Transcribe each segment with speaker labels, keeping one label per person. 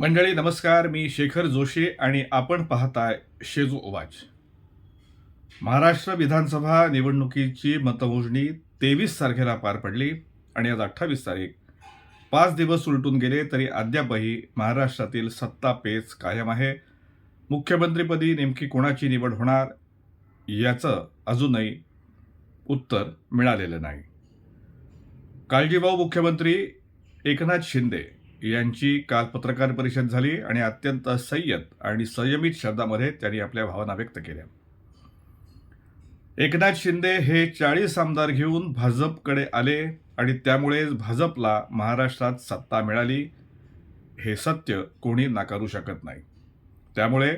Speaker 1: मंडळी नमस्कार. मी शेखर जोशी आणि आपण पाहताय शेजू ओवाच महाराष्ट्र विधानसभा निवडणुकीची मतमोजणी तेवीस तारखेला पार पडली आणि आज अठ्ठावीस तारीख. पाच दिवस उलटून गेले तरी अद्यापही महाराष्ट्रातील सत्ता पेच कायम आहे. मुख्यमंत्रीपदी नेमकी कोणाची निवड होणार याचं अजूनही उत्तर मिळालेलं नाही. काळजीभाऊ मुख्यमंत्री एकनाथ शिंदे यांची काल पत्रकार परिषद झाली आणि अत्यंत संयत आणि संयमित शब्दामध्ये त्यांनी आपल्या भावना व्यक्त केल्या. एकनाथ शिंदे हे चाळीस आमदार घेऊन भाजपकडे आले आणि त्यामुळेच भाजपला महाराष्ट्रात सत्ता मिळाली. हे सत्य कोणी नाकारू शकत नाही. त्यामुळे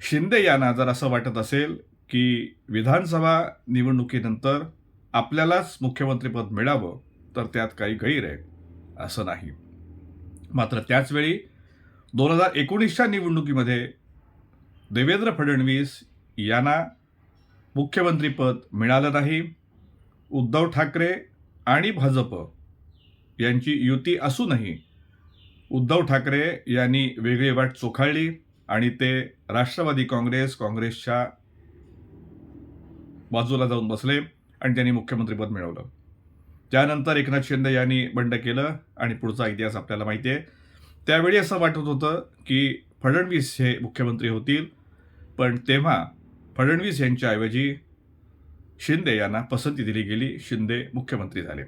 Speaker 1: शिंदे यांना जर असं वाटत असेल की विधानसभा निवडणुकीनंतर आपल्यालाच मुख्यमंत्रीपद मिळावं तर त्यात काही गैर आहे. असं नाही. मात्र त्याचवेळी दोन हजार एकोणीसच्या निवडणुकीमध्ये देवेंद्र फडणवीस यांना मुख्यमंत्रीपद मिळालं नाही. उद्धव ठाकरे आणि भाजप यांची युती असूनही उद्धव ठाकरे यांनी वेगळी वाट चोखाळली आणि ते राष्ट्रवादी काँग्रेस काँग्रेसच्या बाजूला जाऊन बसले आणि त्यांनी मुख्यमंत्रीपद मिळवलं. त्यानंतर एकनाथ शिंदे यांनी बंड केलं आणि पुढचा इतिहास आपल्याला माहिती आहे. त्यावेळी असं वाटत होतं की फडणवीस हे मुख्यमंत्री होतील पण तेव्हा फडणवीस यांच्याऐवजी शिंदे यांना पसंती दिली गेली शिंदे मुख्यमंत्री झाले.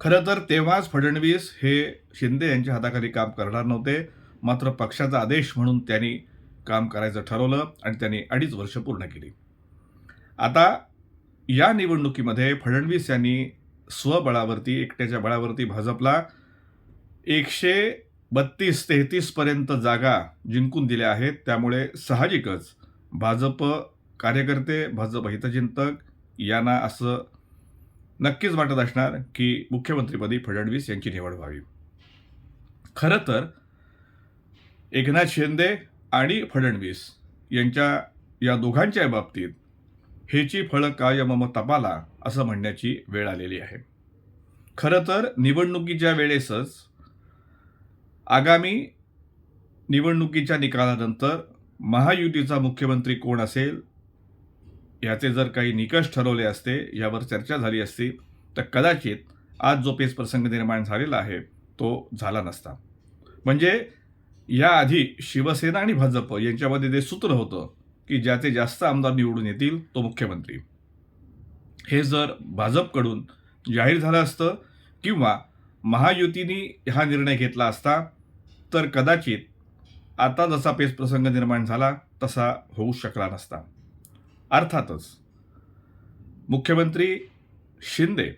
Speaker 1: खरं तर तेव्हाच फडणवीस हे शिंदे यांच्या हाताखाली काम करणार नव्हते मात्र पक्षाचा आदेश म्हणून त्यांनी काम करायचं ठरवलं आणि त्यांनी अडीच वर्ष पूर्ण केली. आता या निवडणुकीमध्ये फडणवीस यांनी स्वबळावरती एकट्याच्या बळावरती भाजपला एकशे बत्तीस तेहतीसपर्यंत जागा जिंकून दिल्या आहेत. त्यामुळे साहजिकच भाजप कार्यकर्ते भाजप हितचिंतक यांना असं नक्कीच वाटत असणार की मुख्यमंत्रीपदी फडणवीस यांची निवड व्हावी. खरं तर एकनाथ शिंदे आणि फडणवीस यांच्या या दोघांच्या बाबतीत हेची फळं काय मम तपाला असं म्हणण्याची वेळ आलेली आहे. खरं तर निवडणुकीच्या वेळेसच आगामी निवडणुकीच्या निकालानंतर महायुतीचा मुख्यमंत्री कोण असेल याचे जर काही निकष ठरवले असते यावर चर्चा झाली असती तर कदाचित आज जो पेच प्रसंग निर्माण झालेला आहे तो झाला नसता. म्हणजे याआधी शिवसेना आणि भाजप यांच्यामध्ये जे सूत्र होतं की ज्याचे जास्त आमदार निवडून येतील तो मुख्यमंत्री. हे जर भाजपकडून जाहीर झालं असतं किंवा महायुतीने हा निर्णय घेतला असता तर कदाचित आता जसा पेच प्रसंग निर्माण झाला तसा होऊ शकला नसता. अर्थातच मुख्यमंत्री शिंदे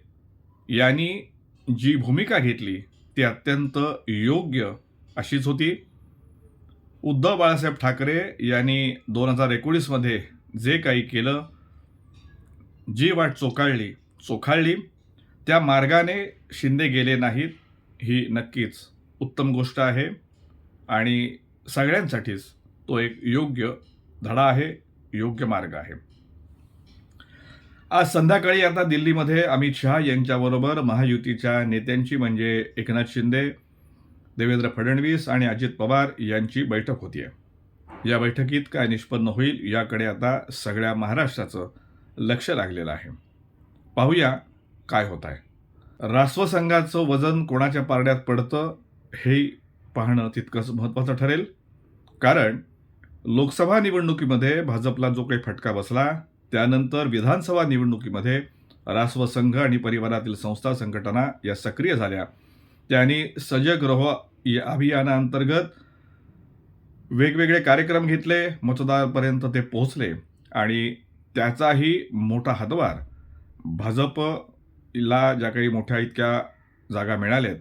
Speaker 1: यांनी जी भूमिका घेतली ती अत्यंत योग्य अशीच होती. उद्धव बाळासाहेब ठाकरे यांनी दोन हजार एकोणीसमध्ये जे काही केलं जी वाट चोखाळली चोखाळली त्या मार्गाने शिंदे गेले नाहीत ही नक्कीच उत्तम गोष्ट आहे. आणि सगळ्यांसाठीच तो एक योग्य धडा आहे योग्य मार्ग आहे. आज संध्याकाळी आता दिल्लीमध्ये अमित शहा यांच्याबरोबर महायुतीच्या नेत्यांची म्हणजे एकनाथ शिंदे देवेंद्र फडणवीस आणि अजित पवार यांची बैठक होती आहे या बैठकीत काय निष्पन्न होईल याकडे आता सगळ्या महाराष्ट्राचं लक्ष लागलेलं आहे. पाहूया काय होत आहे राष्ट्रसंघाचं वजन कोणाच्या पारड्यात पडतं हे पाहणं तितकंच महत्त्वाचं ठरेल. कारण लोकसभा निवडणुकीमध्ये भाजपला जो काही फटका बसला त्यानंतर विधानसभा निवडणुकीमध्ये राष्ट्रसंघ आणि परिवारातील संस्था संघटना या सक्रिय झाल्या. त्यांनी सजगृह या अभियानाअंतर्गत वेगवेगळे कार्यक्रम घेतले मतदारपर्यंत ते पोहोचले आणि त्याचाही मोठा हातभार भाजपला ज्या काही मोठ्या इतक्या जागा मिळाल्यात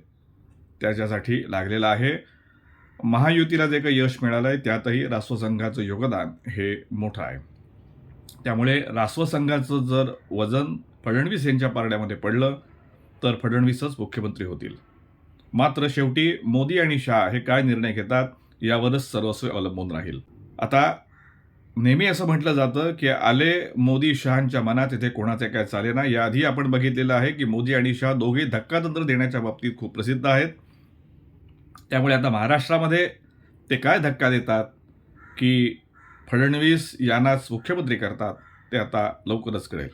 Speaker 1: त्याच्यासाठी लागलेला आहे. महायुतीला जे काही यश मिळालं आहे त्यातही राष्ट्रसंघाचं योगदान हे मोठं आहे. त्यामुळे राष्ट्रसंघाचं जर वजन फडणवीस यांच्या पारड्यामध्ये पडलं तर फडणवीसच मुख्यमंत्री होतील. मात्र शेवटी मोदी आणि शाह हे काय निर्णय घेतात यावरच सर्वस्व अवलंबून राहील. आता नेहमी असं म्हटलं जातं की आले मोदी शहांच्या मनात इथे कोणाचे काय चाले ना याआधी आपण बघितलेलं आहे की मोदी आणि शाह दोघे धक्कातंत्र देण्याच्या बाबतीत खूप प्रसिद्ध आहेत. त्यामुळे आता महाराष्ट्रामध्ये ते काय धक्का देतात? की फडणवीस यांनाच मुख्यमंत्री करतात ते आता लवकरच कळेल.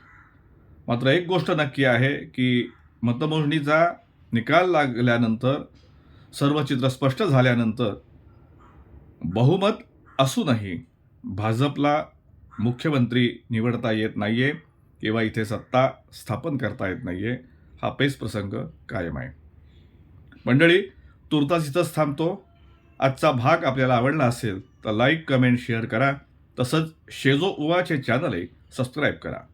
Speaker 1: मात्र एक गोष्ट नक्की आहे की मतमोजणीचा निकाल लागल्यानंतर सर्व चित्र स्पष्ट झाल्यानंतर बहुमत असूनही भाजपला मुख्यमंत्री निवडता येत नाही आहे किंवा इथे सत्ता स्थापन करता येत नाही आहे हा पेच प्रसंग कायम आहे. मंडळी तुर्तास इथंच थांबतो. आजचा भाग आपल्याला आवडला असेल तर लाईक कमेंट शेअर करा. तसंच शेजो उवाचे चॅनलही सबस्क्राईब करा.